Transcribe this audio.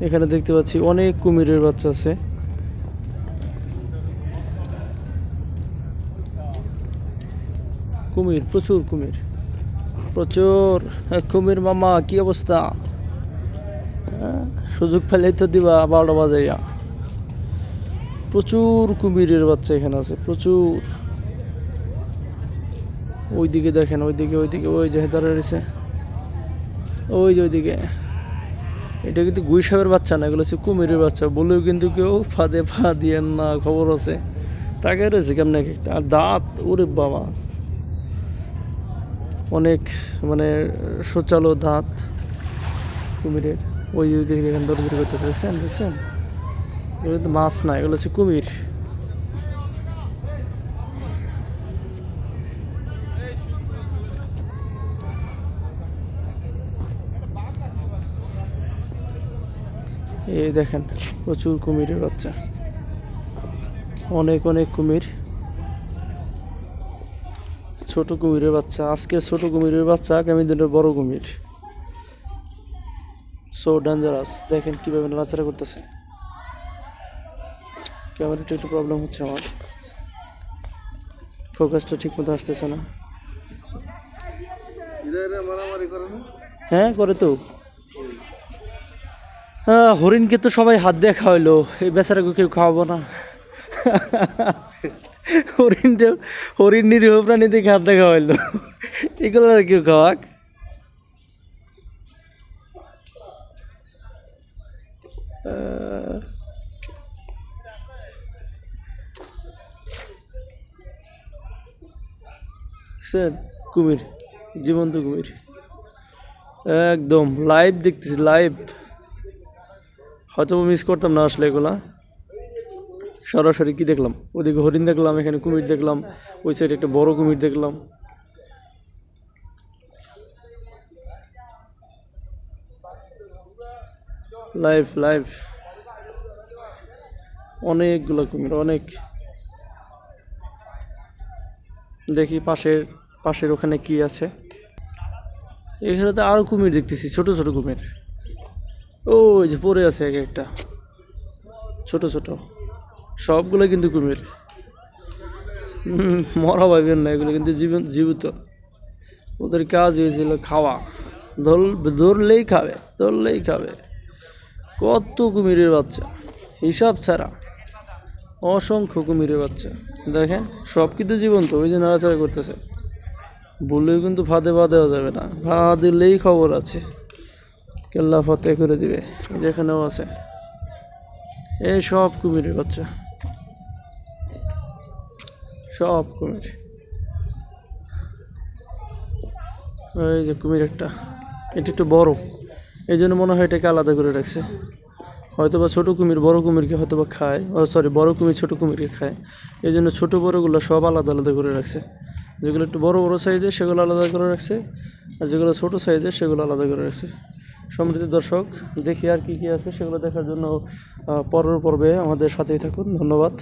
এখানে দেখতে পাচ্ছি অনেক কুমিরের বাচ্চা আছে। কুমির প্রচুর কুমির। প্রচুর। কুমির মামা কি অবস্থা? হ্যাঁ, সুযোগ পেলেই তো দিবা বারোটা বাজাইয়া। প্রচুর কুমিরের বাচ্চা এখানে আছে প্রচুর। ওইদিকে দেখেন ওইদিকে ওইদিকে ওই যে হেদারে রয়েছে। ওই যে ওইদিকে। এটা কিন্তু গুই সাপের বাচ্চা না, এগুলো হচ্ছে কুমিরের বাচ্চা। বলেও কিন্তু কেউ ফাঁদে ফা দিয়েন না, খবর আছে। তাকে রয়েছে কেমন এক একটা? আর দাঁত, ওরে বাবা। অনেক মানে সোচালো দাঁত কুমিরের। ওই দেখেন দৌড়দৌড়ি করতে দেখছেন? দেখছেন? মাছ না, এগুলো হচ্ছে কুমির। এই দেখেন প্রচুর কুমিরের বাচ্চা। অনেক অনেক কুমির। ছোট কুমিরের বাচ্চা। আজকে ছোট কুমিরের বাচ্চা আগামী দিনের বড় কুমির। সো ডেঞ্জারাস দেখেন কীভাবে নাড়াচাড়া করতেছে। ক্যামেরাটা একটু প্রবলেম হচ্ছে আমার। ফোকাসটা ঠিক মতো আসতেছে না? হ্যাঁ করে তো। হরিণকে তো সবাই হাত দিয়ে খাওয়াইলো, এই বেচারাকে কেউ খাওয়াবো না। হরিণটা, হরিণ নিরীহ প্রাণী থেকে হাত দিয়ে খাওয়াইলো। এগুলো কেউ খাওয়াক? কুমির, জীবন্ত কুমির। একদম লাইভ দেখতেছি লাইভ হয়তো মিস করতাম না আসলে এগুলা। সরাসরি কি দেখলাম? ওদিকে হরিণ দেখলাম, এখানে কুমির দেখলাম, ওই সাইডে একটা বড় কুমির দেখলাম। লাইভ লাইভ অনেকগুলো কুমির, অনেক। দেখি পাশের পাশের ওখানে কি আছে। এখানে তো আরও কুমির দেখতেছি, ছোট ছোট কুমির। ওই যে পড়ে আছে এক একটা। ছোট ছোট। সবগুলো কিন্তু কুমির। মরা ভাবেন না, এগুলো কিন্তু জীবন, জীবিত। ওদের কাজ হয়েছিল খাওয়া। ধর, ধরলেই খাবে ধরলেই খাবে। কত কুমিরের বাচ্চা। হিসাব ছাড়া অসংখ্য কুমিরের বাচ্চা। দেখেন, সব কিন্তু জীবন্ত, ওই যে নাড়াচাড়া করতেছে। বললেও কিন্তু ফাঁদে পা দেওয়া যাবে না। ফা দিলেই খবর আছে। কেল্লা ফতে করে দিবে যেখানেও আছে। এই সব কুমিরের বাচ্চা। সব কুমির। এই যে কুমির একটা এটা একটু বড়। এই জন্য মনে হয় এটাকে আলাদা করে রাখছে। হয়তো বা ছোটো কুমির বড় কুমিরকে হয়তো বা খায় সরি বড় কুমির ছোটো কুমিরকে খায়। এই জন্য ছোটো বড়গুলো সব আলাদা আলাদা করে রাখছে। যেগুলো একটু বড় বড় সাইজের সেগুলো আলাদা করে রাখছে। আর যেগুলো ছোটো সাইজের সেগুলো আলাদা করে রাখছে। সম্মানিত দর্শক, দেখি আর কি কি আছে সেগুলো দেখার জন্য পরের পর্বে আমাদের সাথেই থাকুন। ধন্যবাদ।